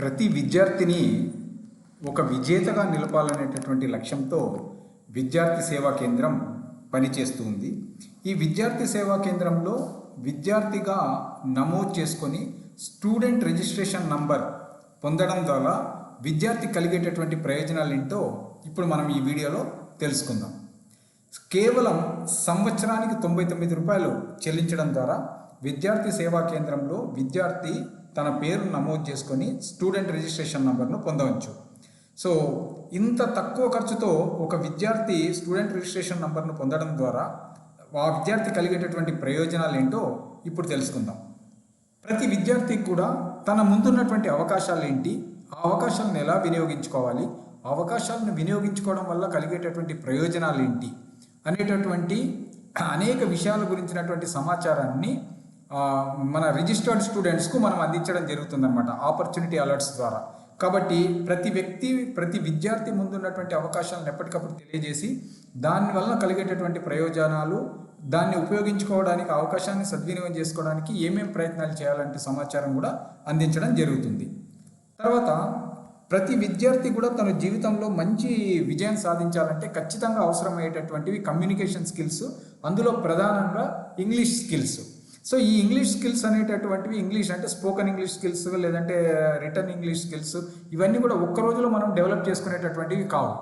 ప్రతి విద్యార్థిని ఒక విజేతగా నిలపాలనేటటువంటి లక్ష్యంతో విద్యార్థి సేవా కేంద్రం పనిచేస్తూ ఉంది ఈ విద్యార్థి సేవా కేంద్రంలో విద్యార్థిగా నమోదు చేసుకొని స్టూడెంట్ రిజిస్ట్రేషన్ నంబర్ పొందడం ద్వారా విద్యార్థి కలిగేటటువంటి ప్రయోజనాలు ఏంటో ఇప్పుడు మనం ఈ వీడియోలో తెలుసుకుందాం. కేవలం సంవత్సరానికి తొంభై తొమ్మిది రూపాయలు చెల్లించడం ద్వారా విద్యార్థి సేవా కేంద్రంలో విద్యార్థి తన పేరు నమోదు చేసుకొని స్టూడెంట్ రిజిస్ట్రేషన్ నంబర్ను పొందవచ్చు. సో ఇంత తక్కువ ఖర్చుతో ఒక విద్యార్థి స్టూడెంట్ రిజిస్ట్రేషన్ నంబర్ను పొందడం ద్వారా ఆ విద్యార్థి కలిగేటటువంటి ప్రయోజనాలు ఏంటో ఇప్పుడు తెలుసుకుందాం. ప్రతి విద్యార్థికి కూడా తన ముందున్నటువంటి అవకాశాలు ఏంటి ఆ అవకాశాలను ఎలా వినియోగించుకోవాలి? అవకాశాలను వినియోగించుకోవడం వల్ల కలిగేటటువంటి ప్రయోజనాలు ఏంటి అనేటటువంటి అనేక విషయాల గురించినటువంటి సమాచారాన్ని మన రిజిస్టర్డ్ స్టూడెంట్స్కు మనం అందించడం జరుగుతుందన్నమాట ఆపర్చునిటీ అలర్ట్స్ ద్వారా. కాబట్టి ప్రతి వ్యక్తి ప్రతి విద్యార్థి ముందున్నటువంటి అవకాశాలను ఎప్పటికప్పుడు తెలియజేసి దానివల్ల కలిగేటటువంటి ప్రయోజనాలు దాన్ని ఉపయోగించుకోవడానికి అవకాశాన్ని సద్వినియోగం చేసుకోవడానికి ఏమేం ప్రయత్నాలు చేయాలంటే సమాచారం కూడా అందించడం జరుగుతుంది. తర్వాత ప్రతి విద్యార్థి కూడా తన జీవితంలో మంచి విజయం సాధించాలంటే ఖచ్చితంగా అవసరమయ్యేటటువంటివి కమ్యూనికేషన్ స్కిల్స్ అందులో ప్రధానంగా ఇంగ్లీష్ స్కిల్స్ సో ఈ ఇంగ్లీష్ స్కిల్స్ అనేటటువంటివి ఇంగ్లీష్ అంటే స్పోకెన్ ఇంగ్లీష్ స్కిల్స్ లేదంటే రిటర్న్ ఇంగ్లీష్ స్కిల్స్ ఇవన్నీ కూడా ఒక్క రోజులో మనం డెవలప్ చేసుకునేటటువంటివి కావు.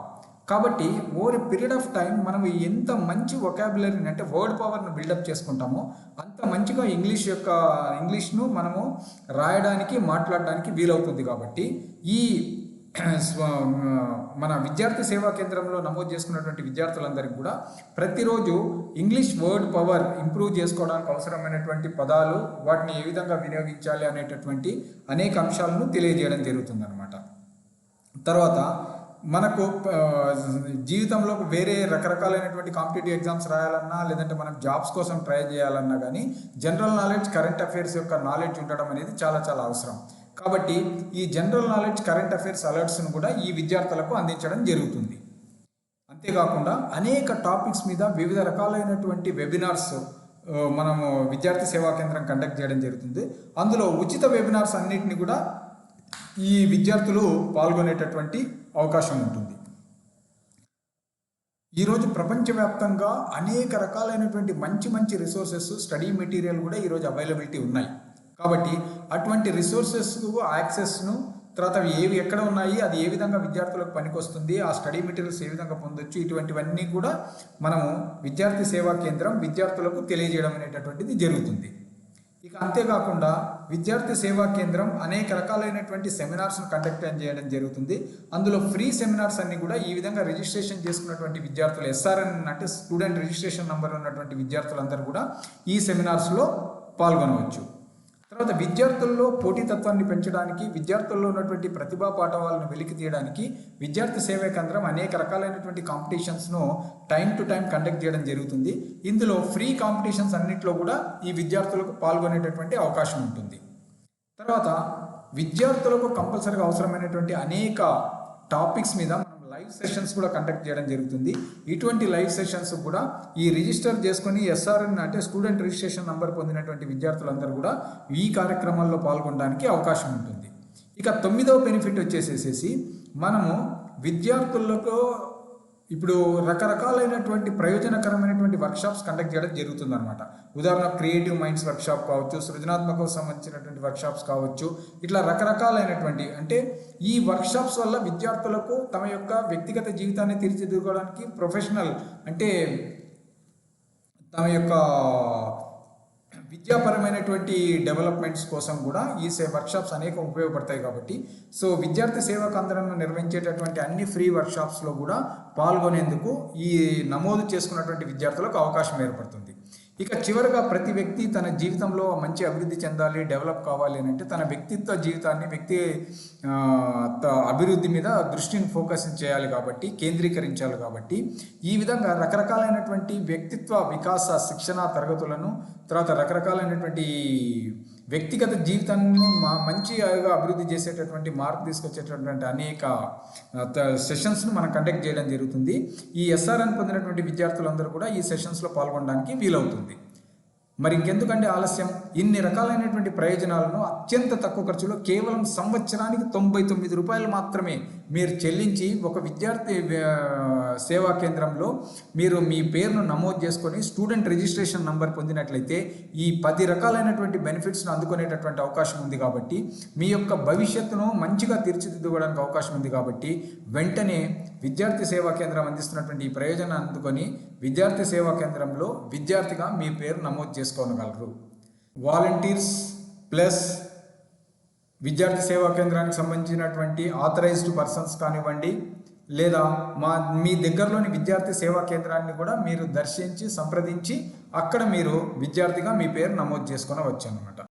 కాబట్టి over a period of time మనం ఎంత మంచి ఒకాబులరీని అంటే వర్డ్ పవర్ను బిల్డప్ చేసుకుంటామో అంత మంచిగా ఇంగ్లీష్ యొక్క ఇంగ్లీష్ను మనము రాయడానికి మాట్లాడడానికి వీలవుతుంది కాబట్టి ఈ మన విద్యార్థి సేవా కేంద్రంలో నమోదు చేసుకున్నటువంటి విద్యార్థులందరికీ కూడా ప్రతిరోజు ఇంగ్లీష్ వర్డ్ పవర్ ఇంప్రూవ్ చేసుకోవడానికి అవసరమైనటువంటి పదాలు వాటిని ఏ విధంగా వినియోగించాలి అనేటటువంటి అనేక అంశాలను తెలియజేయడం జరుగుతుందన్నమాట. తర్వాత మనకు జీవితంలో వేరే రకరకాలైనటువంటి కాంపిటేటివ్ ఎగ్జామ్స్ రాయాలన్నా లేదంటే మనం జాబ్స్ కోసం ట్రై చేయాలన్నా కానీ జనరల్ నాలెడ్జ్ కరెంట్ అఫైర్స్ యొక్క నాలెడ్జ్ ఉండడం అనేది చాలా చాలా అవసరం. కాబట్టి ఈ జనరల్ నాలెడ్జ్ కరెంట్ అఫైర్స్ అలర్ట్స్ను కూడా ఈ విద్యార్థులకు అందించడం జరుగుతుంది. అంతేకాకుండా అనేక టాపిక్స్ మీద వివిధ రకాలైనటువంటి వెబినార్స్ మనము విద్యార్థి సేవా కేంద్రం కండక్ట్ చేయడం జరుగుతుంది. అందులో ఉచిత వెబినార్స్ అన్నిటిని కూడా ఈ విద్యార్థులు పాల్గొనేటటువంటి అవకాశం ఉంటుంది. ఈరోజు ప్రపంచవ్యాప్తంగా అనేక రకాలైనటువంటి మంచి మంచి రిసోర్సెస్ స్టడీ మెటీరియల్ కూడా ఈరోజు అవైలబిలిటీ ఉన్నాయి. కాబట్టి అటువంటి రిసోర్సెస్ యాక్సెస్ను తర్వాత అవి ఏవి ఎక్కడ ఉన్నాయి అది ఏ విధంగా విద్యార్థులకు పనికొస్తుంది ఆ స్టడీ మెటీరియల్స్ ఏ విధంగా పొందొచ్చు ఇటువంటివన్నీ కూడా మనము విద్యార్థి సేవా కేంద్రం విద్యార్థులకు తెలియజేయడం అనేటటువంటిది జరుగుతుంది. ఇక అంతేకాకుండా విద్యార్థి సేవా కేంద్రం అనేక రకాలైనటువంటి సెమినార్స్ను కండక్ట్ చేయడం జరుగుతుంది. అందులో ఫ్రీ సెమినార్స్ అన్ని కూడా ఈ విధంగా రిజిస్ట్రేషన్ చేసుకున్నటువంటి విద్యార్థులు ఎస్ఆర్ఎన్ అంటే స్టూడెంట్ రిజిస్ట్రేషన్ నంబర్ ఉన్నటువంటి విద్యార్థులందరూ కూడా ఈ సెమినార్స్లో పాల్గొనవచ్చు. తర్వాత విద్యార్థుల్లో పోటీతత్వాన్ని పెంచడానికి విద్యార్థుల్లో ఉన్నటువంటి ప్రతిభా పాఠవాలను వెలికి తీయడానికి విద్యార్థి సేవా కేంద్రం అనేక రకాలైనటువంటి కాంపిటీషన్స్ను టైం టు టైం కండక్ట్ చేయడం జరుగుతుంది. ఇందులో ఫ్రీ కాంపిటీషన్స్ అన్నింటిలో కూడా ఈ విద్యార్థులకు పాల్గొనేటటువంటి అవకాశం ఉంటుంది. తర్వాత విద్యార్థులకు కంపల్సరీగా అవసరమైనటువంటి అనేక టాపిక్స్ మీద లైవ్ సెషన్స్ కూడా కండక్ట్ చేయడం జరుగుతుంది. ఇటువంటి లైవ్ సెషన్స్ కూడా ఈ రిజిస్టర్ చేసుకుని ఎస్ఆర్ఎన్ అంటే స్టూడెంట్ రిజిస్ట్రేషన్ నంబర్ పొందినటువంటి విద్యార్థులందరూ కూడా ఈ కార్యక్రమాల్లో పాల్గొనడానికి అవకాశం ఉంటుంది. ఇక తొమ్మిదవ బెనిఫిట్ వచ్చేసేసేసి మనము విద్యార్థులకు ఇప్పుడు రకరకాలైనటువంటి ప్రయోజనకరమైనటువంటి వర్క్షాప్స్ కండక్ట్ చేయడం జరుగుతుంది అనమాట ఉదాహరణ క్రియేటివ్ మైండ్స్ వర్క్షాప్ కావచ్చు సృజనాత్మకం సంబంధించినటువంటి వర్క్షాప్స్ కావచ్చు ఇట్లా రకరకాలైనటువంటి అంటే ఈ వర్క్షాప్స్ వల్ల విద్యార్థులకు తమ యొక్క వ్యక్తిగత జీవితాన్ని తీర్చిదిద్దుకోవడానికి ప్రొఫెషనల్ అంటే తమ యొక్క విద్యాపరమైనటువంటి డెవలప్మెంట్స్ కోసం కూడా ఈ వర్క్షాప్స్ అనేక ఉపయోగపడతాయి కాబట్టి సో విద్యార్థి సేవా కేంద్రంలో నిర్వహించేటటువంటి అన్ని ఫ్రీ వర్క్షాప్స్లో కూడా పాల్గొనేందుకు ఈ నమోదు చేసుకున్నటువంటి విద్యార్థులకు అవకాశం ఏర్పడుతుంది. ఇక చివరగా ప్రతి వ్యక్తి తన జీవితంలో మంచి అభివృద్ధి చెందాలి డెవలప్ కావాలి అని అంటే తన వ్యక్తిత్వ జీవితాన్ని వ్యక్తి త- అభివృద్ధి మీద దృష్టిని ఫోకస్ చేయాలి కాబట్టి కేంద్రీకరించాలి కాబట్టి ఈ విధంగా రకరకాలైనటువంటి వ్యక్తిత్వ వికాస శిక్షణ తరగతులను తర్వాత రకరకాలైనటువంటి వ్యక్తిగత జీవితాన్ని మా మంచిగా అభివృద్ధి చేసేటటువంటి మార్పు తీసుకొచ్చేటటువంటి అనేక సెషన్స్ను మనం కండక్ట్ చేయడం జరుగుతుంది. ఈ ఎస్ఆర్ఎన్ పొందినటువంటి విద్యార్థులందరూ కూడా ఈ సెషన్స్లో పాల్గొనడానికి వీలవుతుంది. మరి ఇంకెందుకంటే ఆలస్యం? ఇన్ని రకాలైనటువంటి ప్రయోజనాలను అత్యంత తక్కువ ఖర్చులో కేవలం సంవత్సరానికి తొంభై తొమ్మిది రూపాయలు మాత్రమే మీరు చెల్లించి ఒక విద్యార్థి సేవా కేంద్రంలో మీరు మీ పేరును నమోదు చేసుకొని స్టూడెంట్ రిజిస్ట్రేషన్ నంబర్ పొందినట్లయితే ఈ పది రకాలైనటువంటి బెనిఫిట్స్ను అందుకునేటటువంటి అవకాశం ఉంది కాబట్టి మీ యొక్క భవిష్యత్తును మంచిగా తీర్చిదిద్దుకోవడానికి అవకాశం ఉంది కాబట్టి వెంటనే విద్యార్థి సేవా కేంద్రం అందిస్తున్నటువంటి ఈ ప్రయోజనాన్ని అందుకొని విద్యార్థి సేవా కేంద్రంలో విద్యార్థిగా మీ పేరు నమోదు చేసుకోగలరు. వాలంటీర్స్ ప్లస్ విద్యార్థి సేవా కేంద్రానికి సంబంధించినటువంటి ఆథరైజ్డ్ పర్సన్స్ కానివ్వండి లేదా మా మీ దగ్గరలోని విద్యార్థి సేవా కేంద్రాన్ని కూడా మీరు దర్శించి సంప్రదించి అక్కడ మీరు విద్యార్థిగా మీ పేరు నమోదు చేసుకొని అనమాట